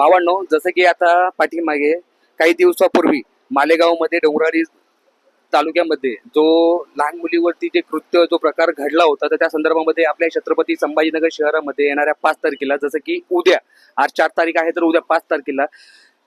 भावांनो जसं की आता पाठीमागे काही दिवसापूर्वी मालेगावमध्ये डोंगराळी तालुक्यामध्ये जो लहान मुलीवरती जे कृत्य जो प्रकार घडला होता तर त्या संदर्भामध्ये आपल्या छत्रपती संभाजीनगर शहरामध्ये येणाऱ्या पाच तारखेला जसं की उद्या आज चार तारीख आहे तर उद्या पाच तारखेला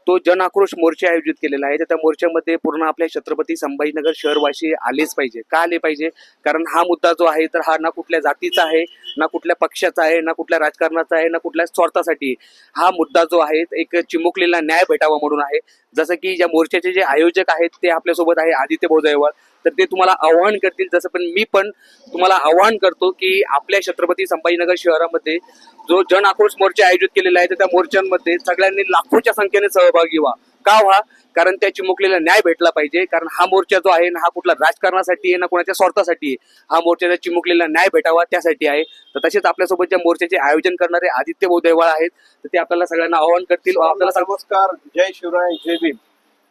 तो जन आक्रोश मोर्चा आयोजित केलेला आहे. तर त्या मोर्चामध्ये पूर्ण आपल्या छत्रपती संभाजीनगर शहरवासी आलेच पाहिजे का आले पाहिजे? कारण हा मुद्दा जो आहे तर हा ना कुठल्या जातीचा आहे ना कुठल्या पक्षाचा आहे ना कुठल्या राजकारणाचा आहे ना कुठल्या स्वार्थासाठी आहे. हा मुद्दा जो आहे एक चिमुकलेला न्याय भेटावा म्हणून आहे. जसं की ज्या मोर्चाचे जे आयोजक आहेत ते आपल्यासोबत आहे आदित्य बोजयवाल तर ते तुम्हाला आव्हान करतील. जसं पण मी पण तुम्हाला आव्हान करतो की आपल्या छत्रपती संभाजीनगर शहरामध्ये जो जन आक्रोश मोर्चा आयोजित केलेला आहे तर त्या मोर्चांमध्ये सगळ्यांनी लाखोच्या संख्येने सहभागी व्हा. का व्हा? कारण त्या चिमुकलेला न्याय भेटला पाहिजे. कारण हा मोर्चा जो आहे ना हा कुठला राजकारणासाठी आहे ना कोणाच्या स्वार्थासाठी आहे? हा मोर्चाच्या चिमुकलेला न्याय भेटावा त्यासाठी आहे. तर तसेच आपल्यासोबत ज्या मोर्चाचे आयोजन करणारे आदित्य बोदेवाळ आहेत तर ते आपल्याला सगळ्यांना आवाहन करतील. आपल्याला नमस्कार. जय शिवराय जय भीम.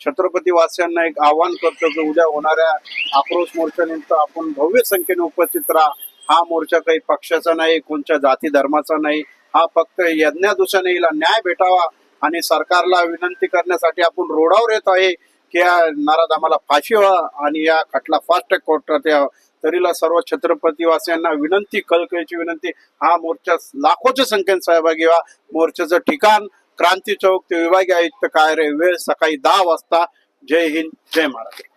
छत्रपती वासियांना एक आव्हान करतो की उद्या होणाऱ्या आक्रोश मोर्चानिमित्त आपण भव्य संख्येने उपस्थित राहा. हा मोर्चा काही पक्षाचा नाही कोणत्या जाती धर्माचा नाही. हा फक्त यज्ञादुषाने हिला न्याय भेटावा आणि सरकारला विनंती करण्यासाठी आपण रोडावर येत आहे की या नाराज आम्हाला फाशी व्हा आणि या खटला फास्ट ट्रॅक कोर्टात यावा तरीला सर्व छत्रपती वासियांना विनंती कळकळीची विनंती हा मोर्चा लाखोच्या संख्येने सहभागी व्हा. मोर्चाचं ठिकाण क्रांती चौक ते विभागीय आयुक्त कार्यालय वेळ सकाळी दहा वाजता. जय हिंद जय महाराष्ट्र.